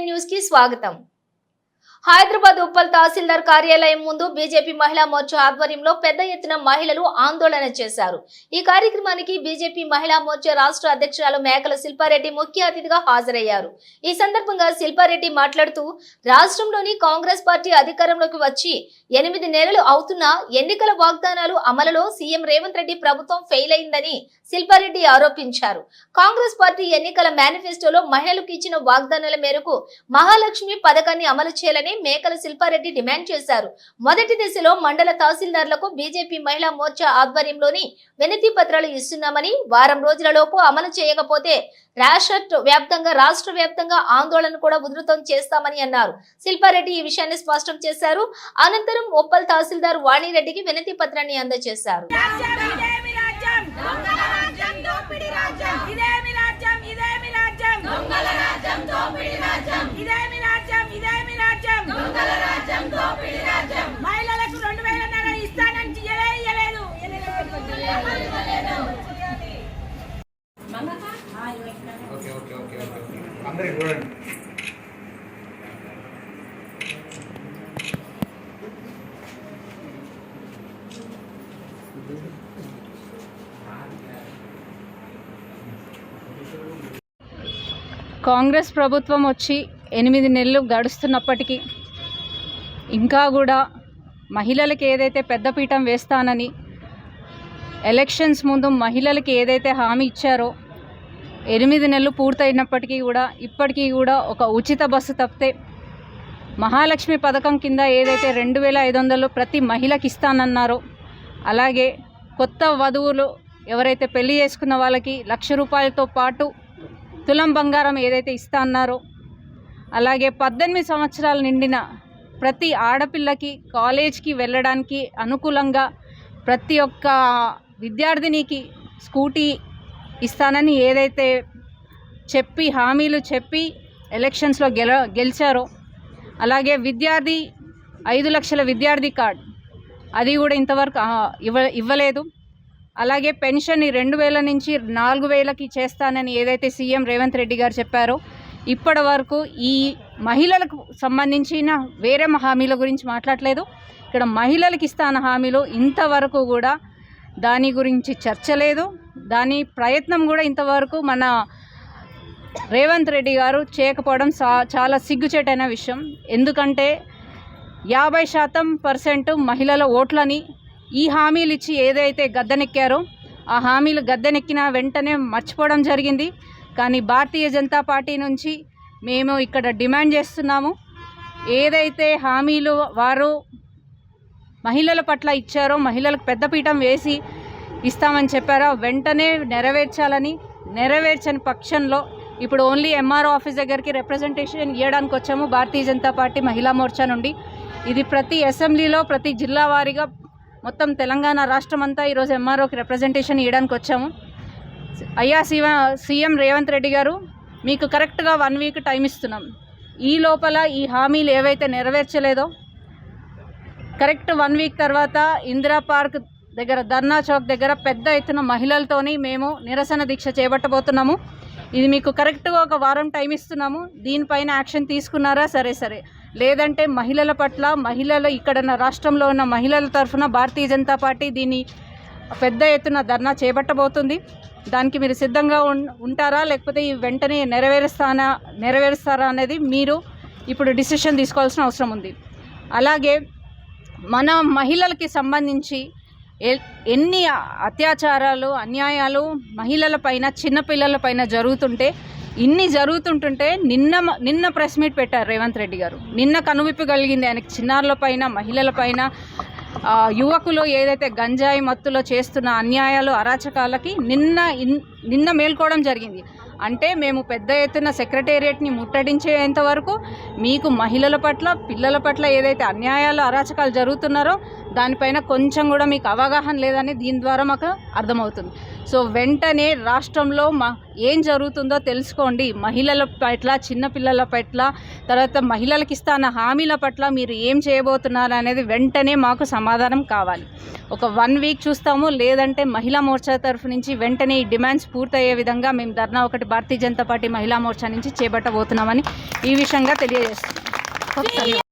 న్యూస్కి స్వాగతం. హైదరాబాద్ ఉప్పల్ తహసీల్దార్ కార్యాలయం ముందు బీజేపీ మహిళా మోర్చా ఆధ్వర్యంలో పెద్ద ఎత్తున మహిళలు ఆందోళన చేశారు. ఈ కార్యక్రమానికి బీజేపీ మహిళా మోర్చా రాష్ట్ర అధ్యక్షురాలు మేకల శిల్పారెడ్డి ముఖ్య అతిథిగా హాజరయ్యారు. ఈ సందర్భంగా శిల్పారెడ్డి మాట్లాడుతూ రాష్ట్రంలోని కాంగ్రెస్ పార్టీ అధికారంలోకి వచ్చి ఎనిమిది నెలలు అవుతున్నా ఎన్నికల వాగ్దానాలు అమలులో సీఎం రేవంత్ రెడ్డి ప్రభుత్వం ఫెయిల్ అయిందని శిల్పారెడ్డి ఆరోపించారు. కాంగ్రెస్ పార్టీ ఎన్నికల మేనిఫెస్టోలో మహిళలకు ఇచ్చిన వాగ్దానాల మేరకు మహాలక్ష్మి పథకాన్ని అమలు చేయాలని మేకల శిల్పారెడ్డి డిమాండ్ చేశారు. మొదటి దశలో మండల తహసీల్దార్లకు బీజేపీ మహిళా మోర్చా ఆధ్వర్యంలోని వినతి పత్రాలు ఇస్తున్నామని వారం రోజులలోపు అమలు చేయకపోతే రాష్ట్ర వ్యాప్తంగా రాష్ట్ర వ్యాప్తంగా ఆందోళన కూడా ఉధృతం చేస్తామని అన్నారు. శిల్పారెడ్డి ఈ విషయాన్ని స్పష్టం చేశారు. అనంతరం ఒప్పల్ తహసీల్దార్ వాణిరెడ్డికి వినతి పత్రాన్ని అందజేశారు. కాంగ్రెస్ ప్రభుత్వం వచ్చి ఎనిమిది నెలలు గడుస్తున్నప్పటికీ ఇంకా కూడా మహిళలకి ఏదైతే పెద్దపీఠం వేస్తానని ఎలక్షన్స్ ముందు మహిళలకి ఏదైతే హామీ ఇచ్చారో ఎనిమిది నెలలు పూర్తయినప్పటికీ కూడా ఇప్పటికీ కూడా ఒక ఉచిత బస్సు తప్పితే మహాలక్ష్మి పథకం కింద ఏదైతే రెండు వేల ఐదు వందలు ప్రతి మహిళకి ఇస్తానన్నారో అలాగే కొత్త వధువులు ఎవరైతే పెళ్ళి చేసుకున్న వాళ్ళకి లక్ష రూపాయలతో పాటు తులం బంగారం ఏదైతే ఇస్తా అన్నారో అలాగే పద్దెనిమిది సంవత్సరాలు నిండిన ప్రతి ఆడపిల్లకి కాలేజ్కి వెళ్ళడానికి అనుకూలంగా ప్రతి ఒక్క విద్యార్థినికి స్కూటీ ఇస్తానని ఏదైతే చెప్పి హామీలు చెప్పి ఎలక్షన్స్లో గెల గెలిచారో అలాగే విద్యార్థి ఐదు లక్షల విద్యార్థి కార్డ్ అది కూడా ఇంతవరకు ఇవ్వ ఇవ్వలేదు. అలాగే పెన్షన్ ఈ రెండు వేల నుంచి నాలుగు వేలకి చేస్తానని ఏదైతే సీఎం రేవంత్ రెడ్డి గారు చెప్పారో ఇప్పటి వరకు ఈ మహిళలకు సంబంధించిన వేరే హామీల గురించి మాట్లాడలేదు. ఇక్కడ మహిళలకు ఇస్తాన హామీలు ఇంతవరకు కూడా దాని గురించి చర్చ లేదు. దాని ప్రయత్నం కూడా ఇంతవరకు మన రేవంత్ రెడ్డి గారు చేయకపోవడం చాలా సిగ్గుచేటైన విషయం. ఎందుకంటే యాభై శాతం పర్సెంట్ మహిళల ఓట్లని ఈ హామీలు ఇచ్చి ఏదైతే గద్దెనెక్కారో ఆ హామీలు గద్దెనెక్కిన వెంటనే మర్చిపోవడం జరిగింది. కానీ భారతీయ జనతా పార్టీ నుంచి మేము ఇక్కడ డిమాండ్ చేస్తున్నాము. ఏదైతే హామీలు వారు మహిళల పట్ల ఇచ్చారో మహిళలకు పెద్దపీఠం వేసి ఇస్తామని చెప్పారో వెంటనే నెరవేర్చాలని నెరవేర్చని పక్షంలో ఇప్పుడు ఓన్లీ ఎంఆర్ఓ ఆఫీస్ దగ్గరికి రిప్రజెంటేషన్ ఇవ్వడానికి వచ్చాము భారతీయ జనతా పార్టీ మహిళా మోర్చా నుండి. ఇది ప్రతి అసెంబ్లీలో ప్రతి జిల్లా వారీగా మొత్తం తెలంగాణ రాష్ట్రం అంతా ఈరోజు ఎంఆర్ఓకి రిప్రజెంటేషన్ ఇవ్వడానికి వచ్చాము. అయ్యా సీవ సీఎం రేవంత్ రెడ్డి గారు మీకు కరెక్ట్గా వన్ వీక్ టైం ఇస్తున్నాం. ఈ లోపల ఈ హామీలు ఏవైతే నెరవేర్చలేదో కరెక్ట్ వన్ వీక్ తర్వాత ఇందిరా పార్క్ దగ్గర ధర్నా చౌక్ దగ్గర పెద్ద ఎత్తున మహిళలతోని మేము నిరసన దీక్ష చేపట్టబోతున్నాము. ఇది మీకు కరెక్ట్గా ఒక వారం టైం ఇస్తున్నాము. దీనిపైన యాక్షన్ తీసుకున్నారా? సరే సరే. లేదంటే మహిళల పట్ల మహిళల ఇక్కడ ఉన్న రాష్ట్రంలో ఉన్న మహిళల తరఫున భారతీయ జనతా పార్టీ దీన్ని పెద్ద ఎత్తున ధర్నా చేపట్టబోతుంది. దానికి మీరు సిద్ధంగా ఉంటారా? లేకపోతే ఈ వెంటనే నెరవేరుస్తానా నెరవేరుస్తారా అనేది మీరు ఇప్పుడు డిసిషన్ తీసుకోవాల్సిన అవసరం ఉంది. అలాగే మన మహిళలకి సంబంధించి ఎ- ఎన్ని అత్యాచారాలు అన్యాయాలు మహిళల పైన చిన్నపిల్లల పైన జరుగుతుంటే ఇన్ని జరుగుతుంటుంటే నిన్న మ- నిన్న ప్రెస్ మీట్ పెట్టారు రేవంత్ రెడ్డి గారు. నిన్న కనువిప్పు కలిగింది ఆయనకి చిన్నారుల పైన మహిళల పైన. యువకులు ఏదైతే గంజాయి మత్తులో చేస్తున్న అన్యాయాలు అరాచకాలకి నిన్న నిన్న మేల్కోవడం జరిగింది. అంటే మేము పెద్ద ఎత్తున సెక్రటేరియట్ని ముట్టడించేంత వరకు మీకు మహిళల పట్ల పిల్లల పట్ల ఏదైతే అన్యాయాలు అరాచకాలు జరుగుతున్నారో దానిపైన కొంచెం కూడా మీకు అవగాహన లేదని దీని ద్వారా మాకు అర్థమవుతుంది. సో వెంటనే రాష్ట్రంలో మా ఏం జరుగుతుందో తెలుసుకోండి. మహిళల పట్ల చిన్నపిల్లల పట్ల తర్వాత మహిళలకు ఇస్తాన హామీల పట్ల మీరు ఏం చేయబోతున్నారు అనేది వెంటనే మాకు సమాధానం కావాలి. ఒక వన్ వీక్ చూస్తాము. లేదంటే మహిళా మోర్చా తరఫు నుంచి వెంటనే ఈ డిమాండ్స్ పూర్తయ్యే విధంగా మేము ధర్నా ఒకటి భారతీయ జనతా పార్టీ మహిళా మోర్చా నుంచి చేపట్టబోతున్నామని ఈ విషయంగా తెలియజేస్తున్నాం.